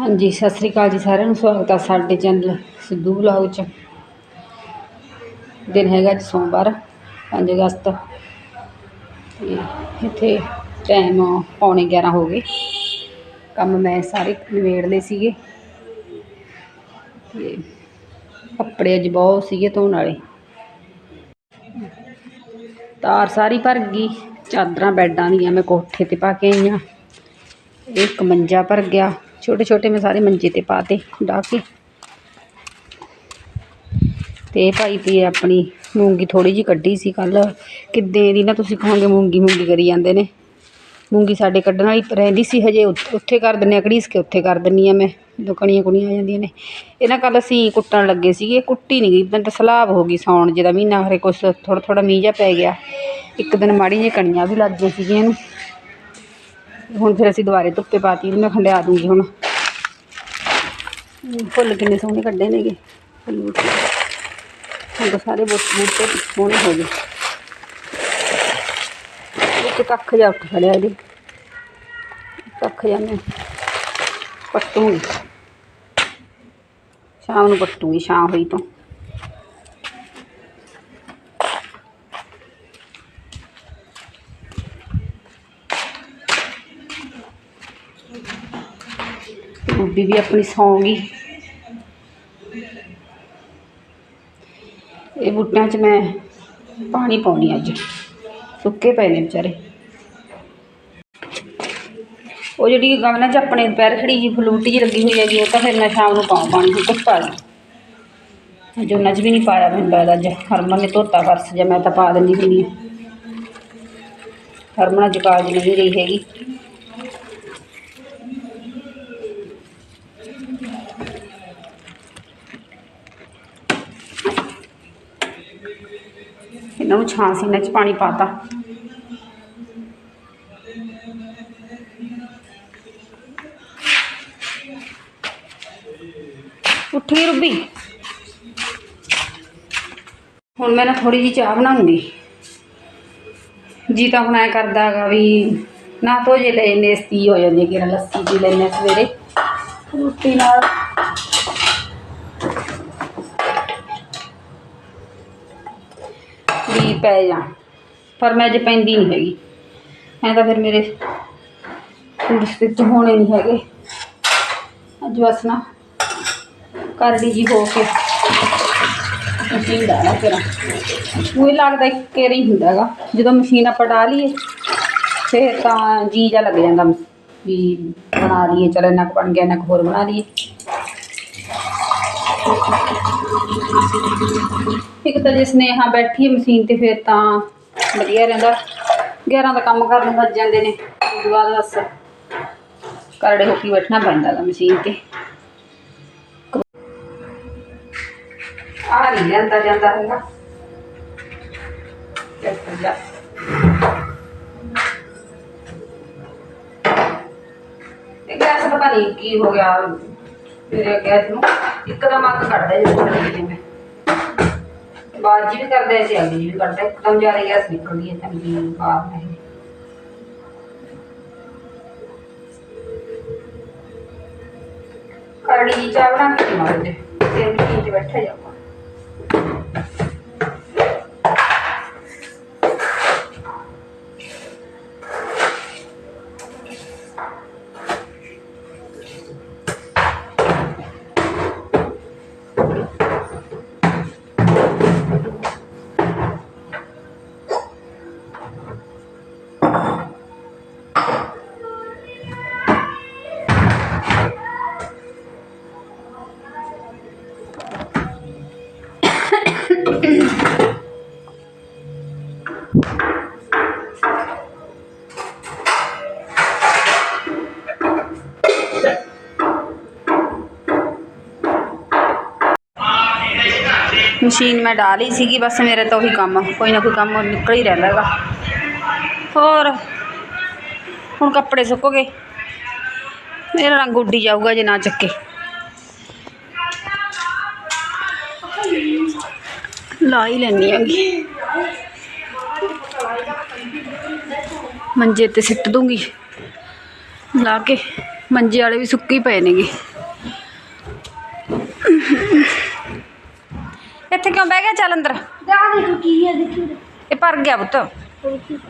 ਹਾਂਜੀ, ਸਤਿ ਸ੍ਰੀ ਅਕਾਲ ਜੀ ਸਾਰਿਆਂ ਨੂੰ। ਸਵਾਗਤ ਆ ਸਾਡੇ ਚੈਨਲ ਸਿੱਧੂ ਬਲੌਗ 'ਚ। ਦਿਨ ਹੈਗਾ ਅੱਜ ਸੋਮਵਾਰ 5 ਅਗਸਤ। ਤੇ ਇੱਥੇ ਟਾਈਮ ਪੌਣੇ 11 ਹੋ ਗਏ। ਕੰਮ ਮੈਂ ਸਾਰੇ ਨਿਬੇੜ ਲਏ ਸੀਗੇ। ਤੇ ਕੱਪੜੇ ਅੱਜ ਬਹੁਤ ਸੀਗੇ ਧੋਣ ਵਾਲੇ। ਤਾਰ ਸਾਰੀ ਭਰ ਗਈ, ਚਾਦਰਾਂ, ਬੈੱਡਾਂ ਦੀਆਂ ਮੈਂ ਕੋਠੇ ਤੇ ਪਾ ਕੇ ਆਈ ਹਾਂ ਇੱਕ ਮੰਜਾ ਭਰ ਗਿਆ। ਛੋਟੇ ਛੋਟੇ ਮੈਂ ਸਾਰੇ ਮੰਜੇ ਤੇ ਪਾਤੇ ਢਾ ਕੇ। ਤੇ ਭਾਈ ਪੀ ਆਪਣੀ ਮੂੰਗੀ ਥੋੜੀ ਜੀ ਕੱਢੀ ਸੀ ਕੱਲ ਕਿੱਦੇ ਦੀ ਨਾ ਤੁਸੀਂ ਕਹੋਗੇ ਮੂੰਗੀ ਮੂੰਗੀ ਕਰੀ ਜਾਂਦੇ ਨੇ। ਮੂੰਗੀ ਸਾਡੇ ਕੱਢਣ ਵਾਲੀ ਰਹਿੰਦੀ ਸੀ ਹਜੇ ਉੱਥੇ ਉੱਥੇ ਕਰ ਦਿੰਨੇ ਆ ਘੜੀਸ ਕੇ ਉੱਥੇ ਕਰ ਦਿੰਨੀ ਆ ਮੈਂ। ਜਦੋਂ ਕਣੀਆਂ ਕੁਣੀਆਂ ਆ ਜਾਂਦੀਆਂ ਨੇ। ਇਹ ਨਾ ਕੱਲ ਅਸੀਂ ਕੁੱਟਣ ਲੱਗੇ ਸੀਗੇ, ਕੁੱਟੀ ਨਹੀਂ ਗਈ। ਮੈਨੂੰ ਤਾਂ ਸਲਾਬ ਹੋ ਗਈ ਸੌਣ ਜਿਹਦਾ ਮਹੀਨਾ, ਹਰੇ ਕੁਛ ਥੋੜਾ ਥੋੜਾ ਮੀਂਹ ਜਿਹਾ ਪੈ ਗਿਆ। ਇੱਕ ਦਿਨ ਮਾੜੀ ਜਿਹੀ ਕਣੀਆਂ ਵੀ ਲੱਗ ਗਈਆਂ ਸੀਗੀਆਂ ਇਹਨੂੰ। ਹੁਣ ਫਿਰ ਅਸੀਂ ਦੁਬਾਰੇ ਧੁੱਪੇ ਪਾਤੀ ਇਹਨੂੰ ਮੈਂ ਖੰਡਿਆ ਦੂੰਗੀ ਹੁਣ। ਫੁੱਲ ਕਿੰਨੇ ਸੋਹਣੇ ਕੱਢੇ ਨੇਗੇ। ਫੁੱਲ ਬੂਟੇ ਹੁਣ ਤਾਂ ਸਾਰੇ ਬੂਟ- ਬੂਟੇ ਸੋਹਣੇ ਹੋ ਗਏ। ਇੱਕ ਕੱਖ ਜਿਹਾ ਉੱਠ ਖੜਿਆ ਇਹਦੇ ਕੱਖ ਜਾ ਮੈਂ ਪੱਟੂਗੀ। ਸ਼ਾਮ ਨੂੰ ਪੱਟੂਗੀ, ਸ਼ਾਮ ਹੋਈ ਤੋਂ। ਗੋਭੀ ਆਪਣੀ ਸੌਂ ਗਈ ਇਹ ਬੂਟਿਆਂ 'ਚ ਮੈਂ ਪਾਣੀ ਪਾਉਣੀ ਅੱਜ। ਸੁੱਕੇ ਪਏ ਨੇ ਵਿਚਾਰੇ। ਉਹ ਜਿਹੜੀ ਗਮਲਾਂ 'ਚ ਆਪਣੇ ਪੈਰ ਖੜੀ ਜੀ ਫਲੂਟੀ ਜੀ ਲੱਗੀ ਹੋਈ ਹੈਗੀ, ਉਹ ਤਾਂ ਫਿਰ ਮੈਂ ਸ਼ਾਮ ਨੂੰ ਪਾਉਂ ਪਾਣੀ ਹੁਣ ਧੁੱਪ ਆ ਗਈ ਜੋ ਨਜ ਵੀ ਨਹੀਂ ਪਾਇਆ ਮੈਨੂੰ ਲੱਗਦਾ ਅੱਜ। ਹਰਮਨ ਨੇ ਧੋਤਾ ਫਰਸ਼ ਜਾਂ ਮੈਂ ਤਾਂ ਪਾ ਦਿੰਦੀ ਹੁੰਦੀ ਹਾਂ। ਹਰਮਨ ਅੱਜ ਕਾਲਜ ਨਹੀਂ ਗਈ ਹੈਗੀ। ਇਹਨਾਂ ਨੂੰ ਛਾਂ ਸੀ, ਇਹਨਾਂ 'ਚ ਪਾਣੀ ਪਾਤਾ। ਉੱਠ ਗਈ ਰੁੱਬੀ। ਹੁਣ ਮੈਂ ਨਾ ਥੋੜੀ ਜੀ ਚਾਹ ਬਣਾਉਂਗੀ ਜੀ ਤਾਂ ਹੁਣ ਐ ਕਰਦਾ ਹੈਗਾ ਵੀ ਨਾ ਤੋ ਜੇ ਲੈ ਨੇਸਤੀ ਹੋ ਜਾਂਦੀ ਹੈ ਕਿ ਲੱਸੀ ਪੀ ਲੈਂਦੇ ਹਾਂ ਸਵੇਰੇ। ਰੋਟੀ ਨਾਲ ਵੀ ਪੈ ਜਾ। ਪਰ ਮੈਂ ਅੱਜ ਪੈਂਦੀ ਨਹੀਂ ਹੈਗੀ। ਐਂ ਤਾਂ ਫਿਰ ਮੇਰੇ ਸੂਟ ਸਟਿਚ ਹੋਣੇ ਨਹੀਂ ਹੈਗੇ। ਅੱਜ ਬਸ ਨਾ ਕਰਦੀ ਜੀ ਹੋ ਕੇ। ਮਸ਼ੀਨ ਦਾ ਨਾ ਫਿਰ ਉਹ ਲੱਗਦਾ ਇੱਕ ਹੀ ਹੁੰਦਾ ਹੈਗਾ। ਜਦੋਂ ਮਸ਼ੀਨ ਆਪਾਂ ਡਾ ਲਈਏ, ਫਿਰ ਤਾਂ ਜੀ ਜਾ ਲੱਗ ਜਾਂਦਾ। ਵੀ ਬਣਾ ਲਈਏ, ਚਲ ਇੰਨਾ ਕੁ ਬਣ ਗਿਆ, ਇੰਨਾ ਕੁ ਹੋਰ ਬਣਾ ਲਈਏ। ਇੱਕ ਤਾਂ ਜੇ ਸਨੇਹਾ ਬੈਠੀ ਹੈ ਮਸ਼ੀਨ ਤੇ, ਫਿਰ ਤਾਂ ਵਧੀਆ ਰਹਿੰਦਾ। 11 ਦਾ ਕੰਮ ਕਰਨ ਵੱਜ ਜਾਂਦੇ ਨੇ। ਉਸ ਤੋਂ ਬਾਅਦ ਬਸ ਕਰੜੇ ਹੋ ਕੇ ਬੈਠਣਾ ਪੈਂਦਾ ਗਾ ਮਸ਼ੀਨ ਤੇ। ਆ ਨਹੀਂ ਜਾਂਦਾ ਜਾਂਦਾ ਹੈਗਾ। ਚੱਲ ਜਾ। ਇਹ ਗੈਸ ਪਤਾ ਨਹੀਂ ਕੀ ਹੋ ਗਿਆ। ਮੇਰੇ ਗੈਸ ਨੂੰ ਇੱਕਦਮ ਅੱਗ ਕੱਢਦਾ ਜਦੋਂ ਚੱਲਦੀ ਮੈਂ। ਬਾਅਦ ਵੀ ਕਰਦਾ ਸੀ ਅੱਗ ਜੀ ਵੀ ਕੱਢਦਾ, ਇੱਕਦਮ ਜ਼ਿਆਦਾ ਗੈਸ ਨਿਕਲਦੀ ਹੈ ਚੰਗੀ ਬਾਹਰ ਨਹੀਂ ਕਰੜੀ ਚਾਹ ਬਣਾ ਕੇ ਮਾਰ ਦੇ ਤੇ ਬੈਠਾ ਜਾਊਗਾ। ਮਸ਼ੀਨ ਮੈਂ ਡਾਲ ਹੀ ਸੀਗੀ, ਬਸ ਮੇਰੇ ਤਾਂ ਉਹੀ ਕੰਮ ਕੋਈ ਨਾ ਕੋਈ ਕੰਮ ਨਿਕਲ ਹੀ ਰਹਿੰਦਾ ਹੈਗਾ। ਹੋਰ, ਹੁਣ ਕੱਪੜੇ ਸੁੱਕ ਗਏ ਮੇਰਾ ਰੰਗ ਉੱਡੀ ਜਾਊਗਾ ਜੇ ਨਾ ਚੱਕੇ। ਲਾ ਹੀ ਲੈਣੀ ਹੈਗੀ। ਮੰਜੇ ਤੇ ਸਿੱਟ ਦੂੰਗੀ। ਲਾ ਕੇ ਮੰਜੇ ਵਾਲੇ ਵੀ ਸੁੱਕੇ ਹੀ ਪਏ ਨੇਗੇ। ਇੱਥੇ ਕਿਉਂ ਬਹਿ ਗਿਆ? ਚੱਲ ਅੰਦਰ। ਜਾ ਦੇਖੋ ਕੀ ਹੈ ਦੇਖੋ ਇਹ ਭਰ ਗਿਆ ਪੁੱਤ।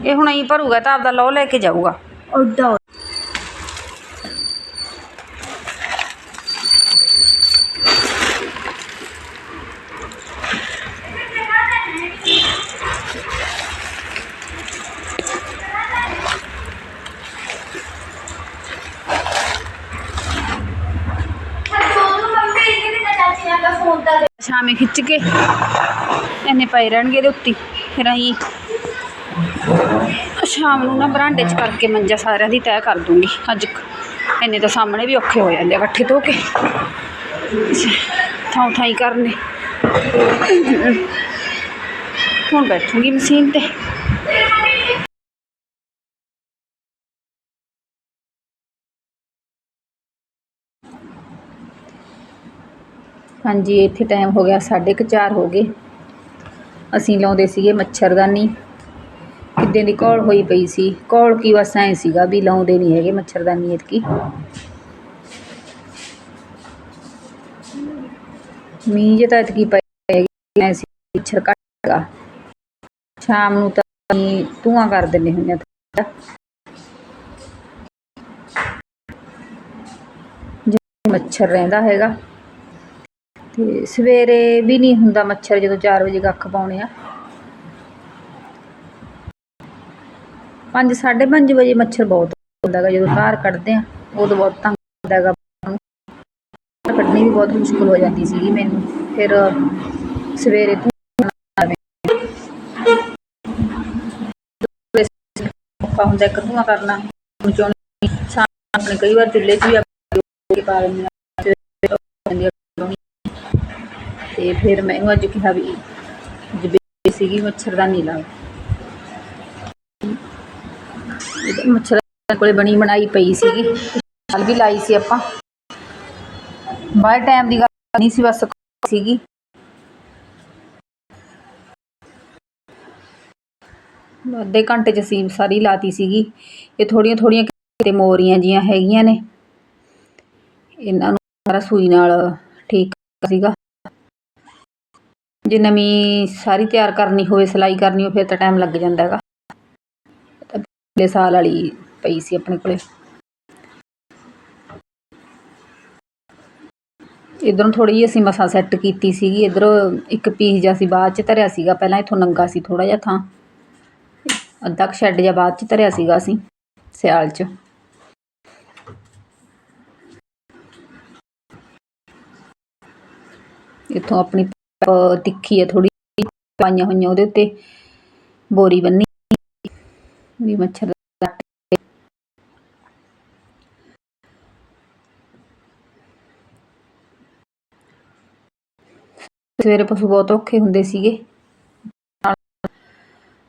ਇਹ ਹੁਣ ਐਂ ਭਰੂਗਾ ਤਾਂ ਆਪਦਾ ਲੋ ਲੈ ਕੇ ਜਾਊਗਾ। ਉੱਡਾ। ਸ਼ਾਮੇ ਖਿੱਚ ਕੇ ਇੰਨੇ ਪਏ ਰਹਿਣਗੇ ਇਹਦੇ ਉੱਤੇ, ਫਿਰ ਅਸੀਂ ਸ਼ਾਮ ਨੂੰ ਨਾ ਬਰਾਂਡੇ 'ਚ ਕਰਕੇ ਮੰਜਾ ਸਾਰਿਆਂ ਦੀ ਤੈਅ ਕਰ ਦੂੰਗੀ, ਅੱਜ ਇੰਨੇ ਤਾਂ ਸਾਹਮਣੇ ਵੀ ਔਖੇ ਹੋ ਜਾਂਦੇ ਆ ਇਕੱਠੇ ਧੋ ਕੇ। ਥਾਂ ਥਾਂ ਹੀ ਕਰਨੇ। ਹੁਣ ਬੈਠੂਗੀ ਮਸ਼ੀਨ ਤੇ। ਹਾਂਜੀ, ਇੱਥੇ ਟਾਈਮ ਹੋ ਗਿਆ, ਸਾਢੇ ਕੁ ਚਾਰ ਹੋ ਗਏ। ਅਸੀਂ ਲਾਉਂਦੇ ਸੀਗੇ ਮੱਛਰਦਾਨੀ। ਕਿੱਦਾਂ ਦੀ ਘੋਲ ਹੋਈ ਪਈ ਸੀ? ਘੋਲ ਕੀ ਬਸ ਐਂ ਸੀਗਾ ਵੀ ਲਾਉਂਦੇ ਨਹੀਂ ਹੈਗੇ ਮੱਛਰਦਾਨੀ ਇਤਕੀ ਮੀਂਹ ਜੇ ਤਾਂ ਇਤਕੀ ਪਈ ਹੈਗੀ ਸੀ ਮੱਛਰ ਘੱਟਗਾ ਸ਼ਾਮ ਨੂੰ ਤਾਂ ਅਸੀਂ ਧੂਆਂ ਕਰ ਦਿੰਦੇ ਹੁੰਦੇ ਆ ਮੱਛਰ ਰਹਿੰਦਾ ਹੈਗਾ। ਤੇ ਸਵੇਰੇ ਵੀ ਨਹੀਂ ਹੁੰਦਾ ਮੱਛਰ ਜਦੋਂ 4 ਵਜੇ ਕੱਖ ਪਾਉਣੇ ਆ। 5 5:30 ਵਜੇ ਮੱਛਰ ਬਹੁਤ ਹੁੰਦਾ ਜਦੋਂ ਧਾਰ ਕੱਢਦੇ ਆ, ਉਦੋਂ ਬਹੁਤ ਤੰਗ ਹੁੰਦਾ ਕੱਢਣੀ ਵੀ ਬਹੁਤ ਮੁਸ਼ਕਲ ਹੋ ਜਾਂਦੀ ਸੀਗੀ ਮੈਨੂੰ, ਫਿਰ ਸਵੇਰੇ ਧੂੰਆਂ ਔਖਾ ਹੁੰਦਾ ਇੱਕ ਧੂੰਆਂ ਕਰਨਾ ਚੋਣੀ ਸ਼ਾਮ ਕਈ ਵਾਰ ਚੁੱਲ੍ਹੇ 'ਚ ਵੀ ਆਪਾਂ ਪਾ ਲੈਂਦੇ ਆ ਸਵੇਰੇ ਹੋ ਜਾਂਦੀ ਆ ਲਾਉਣੀ। ਤੇ ਫਿਰ ਮੈਨੂੰ ਅੱਜ ਕਿਹਾ ਵੀ ਜਬੇ ਸੀਗੀ ਮੱਛਰਦਾਨੀ ਲਾ ਇਹਦੇ ਮੱਛਰ ਕੋਲੇ ਬਣੀ ਬਣਾਈ ਪਈ ਸੀਗੀ। ਨਾਲ ਵੀ ਲਾਈ ਸੀ ਆਪਾਂ। ਬਾਹਰ ਟਾਈਮ ਦੀ ਗੱਲ ਨਹੀਂ ਸੀ, ਬਸ ਸੀਗੀ। ਅੱਧੇ ਘੰਟੇ ਚ ਸੀਮ ਸਾਰੀ ਲਾਤੀ ਸੀਗੀ। ਇਹ ਥੋੜੀਆਂ ਥੋੜੀਆਂ ਕਿਤੇ ਮੋਰੀਆਂ ਜੀਆਂ ਹੈਗੀਆਂ ਨੇ। ਇਹਨਾਂ ਨੂੰ ਸਾਰਾ ਸੂਈ ਨਾਲ ਠੀਕ ਸੀਗਾ। ਜੇ ਨਵੀਂ ਸਾਰੀ ਤਿਆਰ ਕਰਨੀ ਹੋਵੇ, ਸਿਲਾਈ ਕਰਨੀ ਹੋਵੇ, ਫਿਰ ਤਾਂ ਟਾਈਮ ਲੱਗ ਜਾਂਦਾ ਹੈਗਾ। ਪਿਛਲੇ ਸਾਲ ਵਾਲੀ ਪਈ ਸੀ ਆਪਣੇ ਕੋਲੇ। ਇਧਰੋਂ ਥੋੜੀ ਜਿਹੀ ਅਸੀਂ ਮਸਾਂ ਸੈੱਟ ਕੀਤੀ ਸੀਗੀ। ਇਧਰੋਂ ਇੱਕ ਪੀਸ ਜਿਹਾ ਸੀ ਬਾਅਦ ਚ ਧਰਿਆ ਸੀਗਾ। ਪਹਿਲਾਂ ਇਥੋਂ ਨੰਗਾ ਸੀ ਥੋੜਾ ਜਿਹਾ ਥਾਂ। ਅੱਧਾ ਕੁ ਸ਼ੈੱਡ ਜਿਹਾ ਬਾਅਦ ਚ ਧਰਿਆ ਸੀਗਾ ਅਸੀਂ, ਸਿਆਲ ਚ। ਇਥੋਂ ਆਪਣੀ ਤਿੱਖੀ ਹੈ ਥੋੜੀ ਪਾਈਆਂ ਹੋਈਆਂ ਉਹਦੇ ਉੱਤੇ, ਬੋਰੀ ਬੰਨੀ। ਵੀ ਮੱਛਰ ਸਵੇਰੇ ਪਸ਼ੂ ਬਹੁਤ ਔਖੇ ਹੁੰਦੇ ਸੀਗੇ।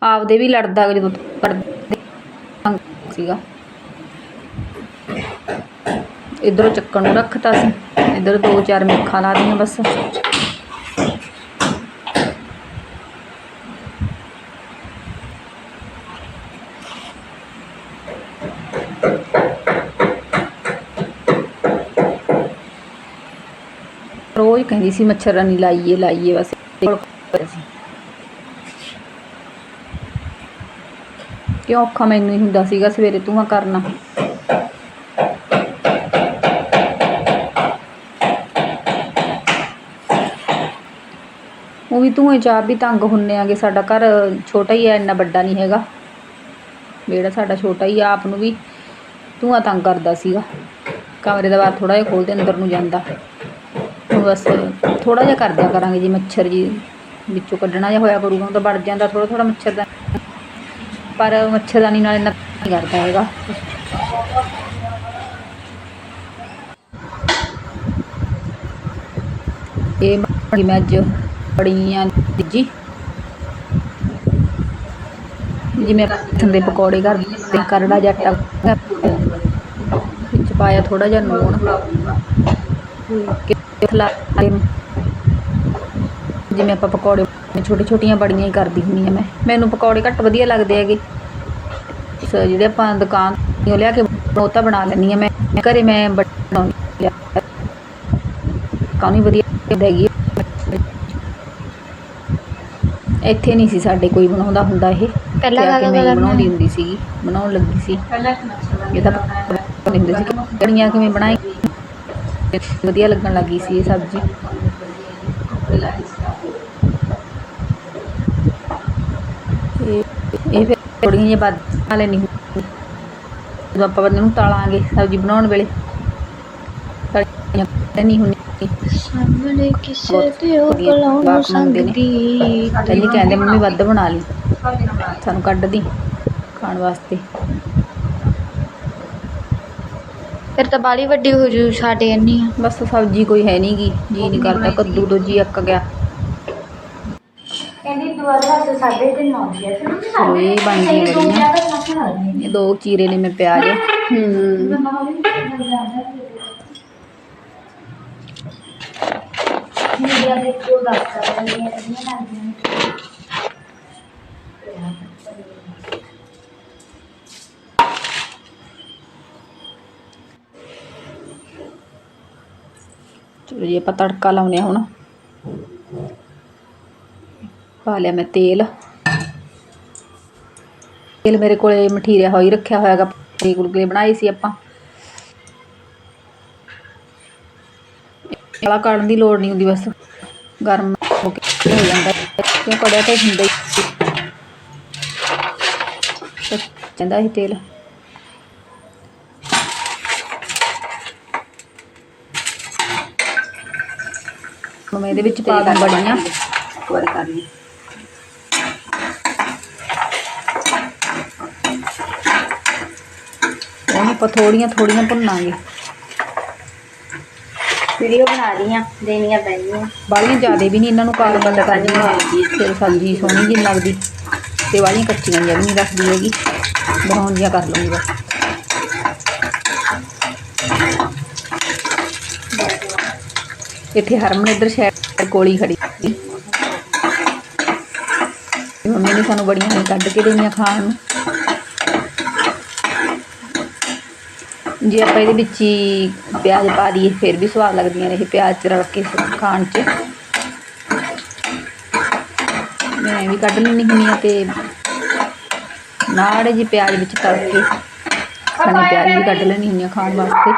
ਆਪਦੇ ਵੀ ਲੜਦਾ ਜਦੋਂ ਪਰਦੇ ਸੀਗਾ। ਇਧਰੋਂ ਚੱਕਣ ਨੂੰ ਰੱਖਤਾ ਸੀ, ਇਧਰ ਦੋ ਚਾਰ ਮੇਖਾਂ ਲਾ ਦੀਆਂ ਬਸ। ਰੋਜ਼ ਕਹਿੰਦੀ ਸੀ ਮੱਛਰਦਾਨੀ ਲਾਈਏ ਲਾਈਏ ਬਸ। ਕਿਉਂ ਔਖਾ ਮੈਨੂੰ ਹੀ ਹੁੰਦਾ ਸੀਗਾ ਸਵੇਰੇ ਤੂੰ ਆ ਕਰਨਾ? ਧੂਏ ਚ ਆਪ ਵੀ ਤੰਗ ਹੁੰਨੇ ਆਗੇ, ਸਾਡਾ ਘਰ ਛੋਟਾ ਹੀ ਹੈ ਇੰਨਾ ਵੱਡਾ ਨਹੀਂ ਹੈਗਾ। ਵਿਹੜਾ ਸਾਡਾ ਛੋਟਾ ਹੀ ਆ, ਆਪ ਨੂੰ ਵੀ ਧੂਆਂ ਤੰਗ ਕਰਦਾ ਸੀਗਾ। ਕਮਰੇ ਦਾ ਬਾਹਰ ਥੋੜਾ ਜਿਹਾ ਖੋਲਦੇ ਅੰਦਰ ਨੂੰ ਜਾਂਦਾ। ਹੁਣ ਬਸ ਥੋੜਾ ਜਿਹਾ ਕਰ ਦਿਆ ਕਰਾਂਗੇ ਜੀ, ਮੱਛਰ ਜੀ ਵਿੱਚੋਂ ਕੱਢਣਾ ਜਿਹਾ ਹੋਇਆ ਕਰੂਗਾ ਉਹ ਤਾਂ ਵੜ ਜਾਂਦਾ ਥੋੜਾ ਥੋੜਾ ਮੱਛਰ ਦਾ। ਪਰ ਮੱਛਰਦਾਨੀ ਨਾਲ ਇੰਨਾ ਨਹੀਂ ਕਰਦਾ ਹੈਗਾ। ਇਹ ਮੈਂ ਅੱਜ ਬੜੀਆਂ ਜੀ। ਜਿਵੇਂ ਲਸਣ ਦੇ ਪਕੌੜੇ ਕਰਦੇ ਕਰੜਾ ਜੱਟਾ ਵਿੱਚ ਪਾਇਆ ਥੋੜਾ ਜਿਹਾ ਲੂਣ। ਕਿਥਲਾ ਜਿਵੇਂ ਆਪਾਂ ਪਕੌੜੇ ਛੋਟੇ ਛੋਟੀਆਂ ਬੜੀਆਂ ਹੀ ਕਰਦੀ ਹੁੰਦੀ ਆ ਮੈਂ। ਮੈਨੂੰ ਪਕੌੜੇ ਘੱਟ ਵਧੀਆ ਲੱਗਦੇ ਹੈਗੇ। ਸੋ ਜਿਹੜੇ ਆਪਾਂ ਦੁਕਾਨ ਤੋਂ ਲਿਆ ਕੇ ਉਹ ਤਾਂ ਬਣਾ ਲੈਂਦੀ ਆ ਮੈਂ। ਘਰੇ ਮੈਂ ਬਣਾਉਂਦੀ ਆ ਕਾਹਨੀ ਵਧੀਆ ਹੈਗੀ ਆ। ਇੱਥੇ ਨਹੀਂ ਸੀ ਸਾਡੇ ਕੋਈ ਬਣਾਉਂਦਾ ਹੁੰਦਾ ਇਹ। ਪਹਿਲਾਂ ਆ ਕੇ ਕਾਹਦਾ ਮੈਂ? ਬਣਾਉਂਦੀ ਹੁੰਦੀ ਸੀਗੀ ਬਣਾਉਣ ਲੱਗੀ ਸੀ। ਇਹ ਤਾਂ ਨਹੀਂ ਸੀ। ਕਿ ਕੜੀਆਂ ਕਿਵੇਂ ਬਣਾਈ? ਵਧੀਆ ਲੱਗਣ ਲੱਗੀ ਸੀ ਇਹ ਸਬਜ਼ੀ। ਇਹ ਫਿਰ ਥੋੜੀਆਂ ਜਿਹੀਆਂ ਬਾਦ ਨਹੀਂ ਜਦੋਂ ਆਪਾਂ ਬੰਦੇ ਨੂੰ ਤਾਲਾਂਗੇ ਸਬਜ਼ੀ ਬਣਾਉਣ ਵੇਲੇ ਨਹੀਂ ਹੁੰਦੀ ਸਾਹਮਣੇ ਕਿਸੇ ਤੇ ਉਹ। ਸੰਗਦੀ ਪਹਿਲੀ ਕਹਿੰਦੇ ਮੰਮੀ ਵੱਧ ਬਣਾ ਲਈ। ਸਾਨੂੰ ਕੱਢ ਦੀ ਖਾਣ ਵਾਸਤੇ। ਫਿਰ ਤਾਂ ਬਾਲੀ ਵੱਡੀ ਹੋ ਜੂ ਸਾਡੇ ਅੰਨੀ ਬਸ ਸਬਜ਼ੀ ਕੋਈ ਹੈ ਨਹੀਂ ਗੀ ਜੀ ਨਹੀਂ ਕਰਦਾ ਕੱਦੂ ਤੋਂ ਜੀ ਅੱਕ ਗਿਆ। ਕਹਿੰਦੀ ਦੁਬਾਰਾ ਵਾਸਤੇ ਸਾਡੇ ਤੇ ਨੌ ਗਿਆ ਇਹ ਬਣ ਗਈਆਂ ਬੜੀਆਂ ਇਹ ਦੋ ਚੀਰੇ ਨੇ ਮੈਂ ਪਿਆਜ਼ ਹੂੰ। ਮੀਡੀਆ ਦੇ ਕੋਲ ਦੱਸ ਸਕਦੇ ਨੇ ਇਹਦੀਆਂ ਲੱਗਦੀਆਂ ਨੇ ਚਲੋ ਜੀ, ਆਪਾਂ ਤੜਕਾ ਲਾਉਨੇ ਆ ਹੁਣ। ਪਾ ਲਿਆ ਮੈਂ ਤੇਲ। ਤੇਲ ਮੇਰੇ ਕੋਲੇ ਮਠੀਰਿਆ ਹੋਈ ਰੱਖਿਆ ਹੋਇਆਗਾ ਪੂਰੀ ਗੁਲਗੁਲੇ ਬਣਾਏ ਸੀ ਆਪਾਂ। ਵਾਲਾ ਕਾੜਨ ਦੀ ਲੋੜ ਨਹੀਂ ਹੁੰਦੀ ਬਸ। ਗਰਮ ਹੋ ਕੇ ਹੋ ਜਾਂਦਾ ਕਿਉਂ ਕੜਿਆ ਤਾਂ ਹੁੰਦਾ ਹੀ ਕਹਿੰਦਾ ਇਹ ਤੇਲ। ਮੈਂ ਇਹਦੇ ਵਿੱਚ ਪਾ ਦੂੰ ਬੜੀਆਂ। ਇੱਕ ਵਾਰੀ ਕਰ ਲਈ। ਉਹਨੂੰ ਆਪਾਂ ਥੋੜੀਆਂ ਥੋੜੀਆਂ ਭੁੰਨਾਂਗੇ। ਵੀਡੀਓ ਬਣਾ ਰਹੀਆਂ ਦੇਣੀਆਂ ਪੈਣੀਆਂ। ਬਾਲੀਆਂ ਜ਼ਿਆਦੇ ਵੀ ਨਹੀਂ ਇਹਨਾਂ ਨੂੰ ਕਾਲ ਬੰਦ ਕਰਨੀ ਫਿਰ ਸਬਜ਼ੀ ਸੋਹਣੀ ਜਿਹੀ ਲੱਗਦੀ। ਤੇ ਵਾਲੀਆਂ ਕੱਚੀਆਂ ਜਿਹੀਆਂ ਵੀ ਨਹੀਂ ਰੱਖਦੀ ਹੈਗੀ। ਬਣਾਉਣ ਦੀਆਂ ਕਰ ਲੂੰਗੀ ਬਸ। ਇੱਥੇ ਹਰਮਨ ਇੱਧਰ ਸ਼ਹਿਰ ਕੋਲੀ ਖੜੀ ਸੀ। ਤੇ ਮੰਮੀ ਨੇ ਸਾਨੂੰ ਬੜੀਆਂ ਨਹੀਂ ਕੱਢ ਕੇ ਦੇਣੀਆਂ ਖਾਣ ਨੂੰ। ਜੇ ਆਪਾਂ ਇਹਦੇ ਵਿੱਚ ਹੀ ਪਿਆਜ਼ ਪਾ ਦਈਏ ਫਿਰ ਵੀ ਸਵਾਦ ਲੱਗਦੀਆਂ ਨੇ ਇਹ ਪਿਆਜ਼ ਚ ਰਲ ਕੇ ਖਾਣ 'ਚ। ਮੈਂ ਵੀ ਕੱਢ ਲੈਂਦੀ ਹੁੰਦੀ ਹਾਂ ਤੇ ਨਾੜੇ ਜੀ ਪਿਆਜ਼ ਵਿੱਚ ਤਲ ਕੇ ਸਣੇ ਪਿਆਜ਼ ਵੀ ਕੱਢ ਲੈਂਦੀ ਹੁੰਦੀ ਹਾਂ ਖਾਣ ਵਾਸਤੇ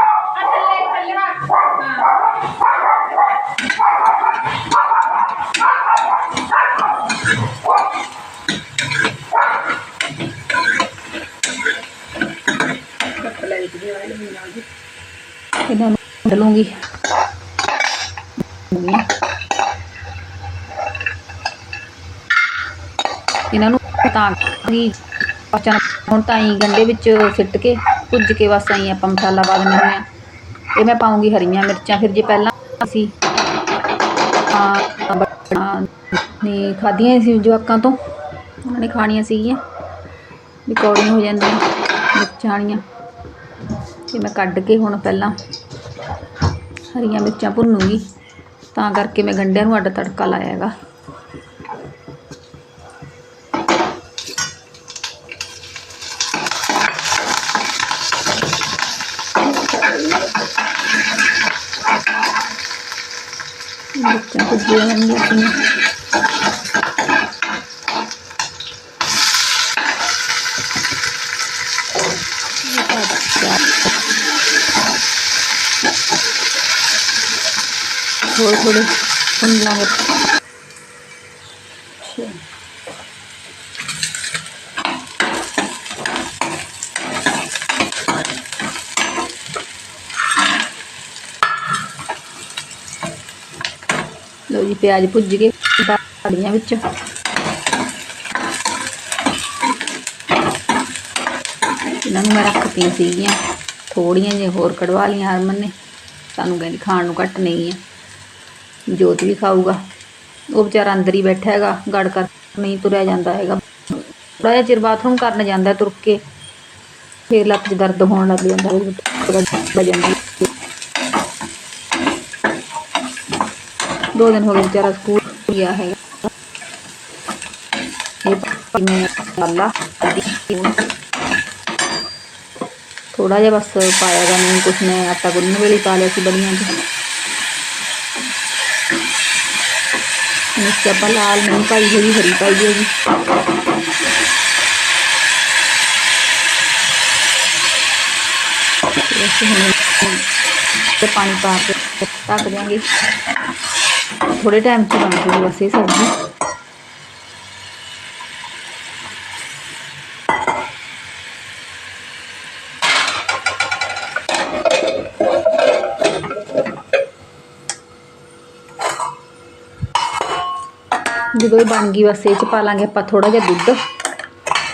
ਇਹਨਾਂ ਨੂੰ ਕੱਢ ਲੂੰਗੀ। ਇਹਨਾਂ ਨੂੰ ਤਾਂ ਦੀ ਪਚਨ ਹੁਣ ਤਾਂ ਹੀ ਗੰਡੇ ਵਿੱਚ ਸਿੱਟ ਕੇ ਭੁੱਜ ਕੇ ਬਸ ਆਈ ਆਪਾਂ ਮਸਾਲਾ ਪਾ ਦਿੰਦੇ ਹੁੰਦੇ ਆ ਇਹ ਮੈਂ ਪਾਉਂਗੀ ਹਰੀਆਂ ਮਿਰਚਾਂ। ਫਿਰ ਜੇ ਪਹਿਲਾਂ ਅਸੀਂ ਆ ਬਣਾ ਨੇ ਖਾਧੀਆਂ ਸੀ ਜਵਾਕਾਂ ਤੋਂ। ਉਹਨਾਂ ਨੇ ਖਾਣੀਆਂ ਸੀਗੀਆਂ। ਵੀ ਹੋ ਜਾਂਦੀਆਂ ਮਿਰਚਾਂ ਵਾਲੀਆਂ। ਤੇ ਮੈਂ ਕੱਢ ਕੇ ਹੁਣ ਪਹਿਲਾਂ ਹਰੀਆਂ ਮਿਰਚਾਂ ਭੁੰਨੂਗੀ। ਤਾਂ ਕਰਕੇ ਮੈਂ ਗੰਢਿਆਂ ਨੂੰ ਅੱਡ ਤੜਕਾ ਲਾਇਆ ਹੈਗਾ। ਥੋੜੇ ਥੋੜੇ ਭੁੰਨ ਲਾਂਗੇ ਅੱਛਾ। ਲਓ ਜੀ ਪਿਆਜ਼ ਭੁੱਜ ਗਏ ਬਾੜੀਆਂ ਵਿੱਚ ਇਹਨਾਂ ਨੂੰ ਮੈਂ ਰੱਖਤੀਆਂ ਸੀਗੀਆਂ ਥੋੜੀਆਂ ਜਿਹੀਆਂ ਹੋਰ ਕਢਵਾ ਲਈਆਂ ਹਰਮਨ ਨੇ ਸਾਨੂੰ ਕਹਿੰਦੀ ਖਾਣ ਨੂੰ ਘੱਟ ਨਹੀਂ ਆ ਜੋਤ ਵੀ ਖਾਊਗਾ। ਉਹ ਵਿਚਾਰਾ ਅੰਦਰ ਹੀ ਬੈਠਾ ਹੈਗਾ ਗੜ ਕਰ ਨਹੀਂ ਤੁਰਿਆ ਜਾਂਦਾ ਹੈਗਾ। ਥੋੜਾ ਜਿਹਾ ਚਿਰ ਬਾਥਰੂਮ ਕਰਨ ਜਾਂਦਾ ਹੈ, ਤੁਰ ਕੇ। ਫੇਰ ਲੱਤ 'ਚ ਦਰਦ ਹੋਣ ਲੱਗ ਜਾਂਦਾ ਹੈ ਜਾਂਦੀ ਦੋ ਦਿਨ ਹੋ ਗਏ ਵਿਚਾਰਾ ਸਕੂਲ ਗਿਆ ਹੈਗਾ। ਇਹ ਭਾਈ ਮੈਂ ਅੱਲਾ ਥੋੜਾ ਥੋੜਾ ਜਿਹਾ ਬਸ ਪਾਇਆ ਗਾ ਨੂੰ ਕੁਛ ਮੈਂ ਆਟਾ ਗੁੰਨਣ ਵੇਲੇ ਹੀ ਪਾ ਲਿਆ ਸੀ ਬੜੀਆਂ 'ਚ। ਮਿਰਚ ਆਪਾਂ ਲਾਲ ਨਹੀਂ ਪਾਈ ਹੈਗੀ ਹਰੀ ਪਾਈ ਹੈਗੀ ਤੇ ਅਸੀਂ ਹੁਣ ਤੇ ਪਾਣੀ ਪਾ ਕੇ ਢੱਕ ਦਿਆਂਗੇ। ਥੋੜੇ ਟਾਈਮ 'ਚ ਬਣ ਜੂਗੀ ਬਸ ਇਹ ਸਬਜ਼ੀ। ਜਦੋਂ ਇਹ ਬਣ ਗਈ, ਬਸ ਇਹ 'ਚ ਪਾ ਲਾਂਗੇ ਆਪਾਂ ਥੋੜਾ ਜਿਹਾ ਦੁੱਧ।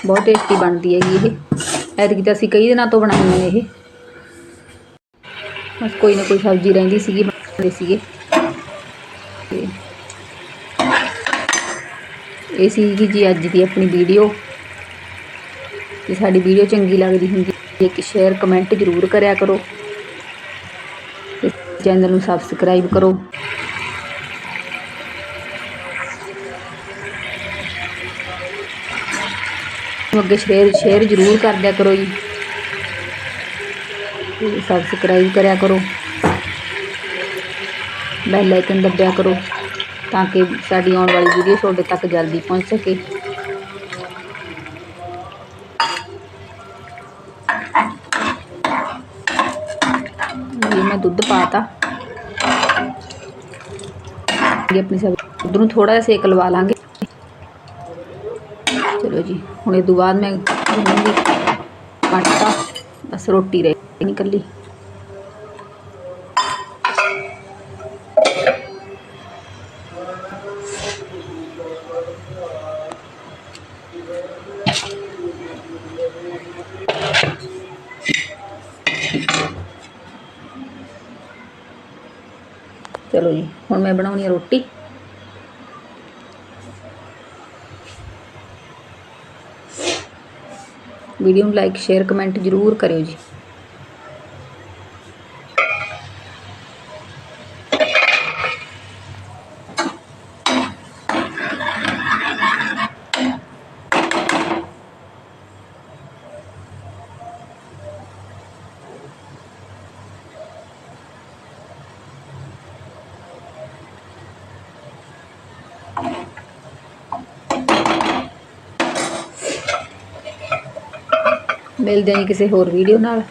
ਬਹੁਤ ਟੇਸਟੀ ਬਣਦੀ ਹੈਗੀ ਇਹ। ਐਤਕੀ ਤਾਂ ਅਸੀਂ ਕਈ ਦਿਨਾਂ ਤੋਂ ਬਣਾਈਆਂ ਨੇ ਇਹ। ਬਸ ਕੋਈ ਨਾ ਕੋਈ ਸਬਜ਼ੀ ਰਹਿੰਦੀ ਸੀਗੀ, ਬਣਾਉਂਦੇ ਸੀਗੇ। ਤੇ ਇਹ ਸੀਗੀ ਜੀ ਅੱਜ ਦੀ ਆਪਣੀ ਵੀਡੀਓ। ਜੇ ਸਾਡੀ ਵੀਡੀਓ ਚੰਗੀ ਲੱਗਦੀ ਹੁੰਦੀ ਹੈ ਕਿ ਸ਼ੇਅਰ ਕਮੈਂਟ ਜ਼ਰੂਰ ਕਰਿਆ ਕਰੋ। ਤੇ ਚੈਨਲ ਨੂੰ ਸਬਸਕ੍ਰਾਈਬ ਕਰੋ। ਅੱਗੇ ਸ਼ੇਅਰ ਸ਼ੇਅਰ ਜ਼ਰੂਰ ਕਰ ਦਿਆ ਕਰੋ ਜੀ। ਸਬਸਕ੍ਰਾਈਬ ਕਰਿਆ ਕਰੋ। ਬੈਲ ਆਈਕਨ ਦਬਿਆ ਕਰੋ ਤਾਂ ਕਿ ਸਾਡੀ ਆਉਣ ਵਾਲੀ ਵੀਡੀਓ ਤੁਹਾਡੇ ਤੱਕ ਜਲਦੀ ਪਹੁੰਚ ਸਕੇ। ਇਹ ਮੈਂ ਦੁੱਧ ਪਾਤਾ। ਇਹ ਆਪਣੀ ਸਬਜ਼ੀ ਦੁੱਧ ਨੂੰ ਥੋੜਾ ਜਿਹਾ ਸੇਕ ਲਵਾ ਲਾਂਗੇ। ਚਲੋ ਜੀ। ਹੁਣ ਇਹ ਤੋਂ ਬਾਅਦ ਮੈਂ ਗੁੰਨੂੰਗੀ ਆਟਾ ਬਸ ਰੋਟੀ ਰਹਿ ਗਈ ਇਕੱਲੀ ਚਲੋ ਜੀ ਹੁਣ ਮੈਂ ਬਣਾਉਣੀ ਹੈ ਰੋਟੀ ਵੀਡੀਓ ਨੂੰ ਲਾਈਕ ਸ਼ੇਅਰ ਕਮੈਂਟ ਜ਼ਰੂਰ ਕਰਿਓ ਜੀ। ਮਿਲਦੇ ਹਾਂ ਜੀ ਕਿਸੇ ਹੋਰ ਵੀਡੀਓ ਨਾਲ।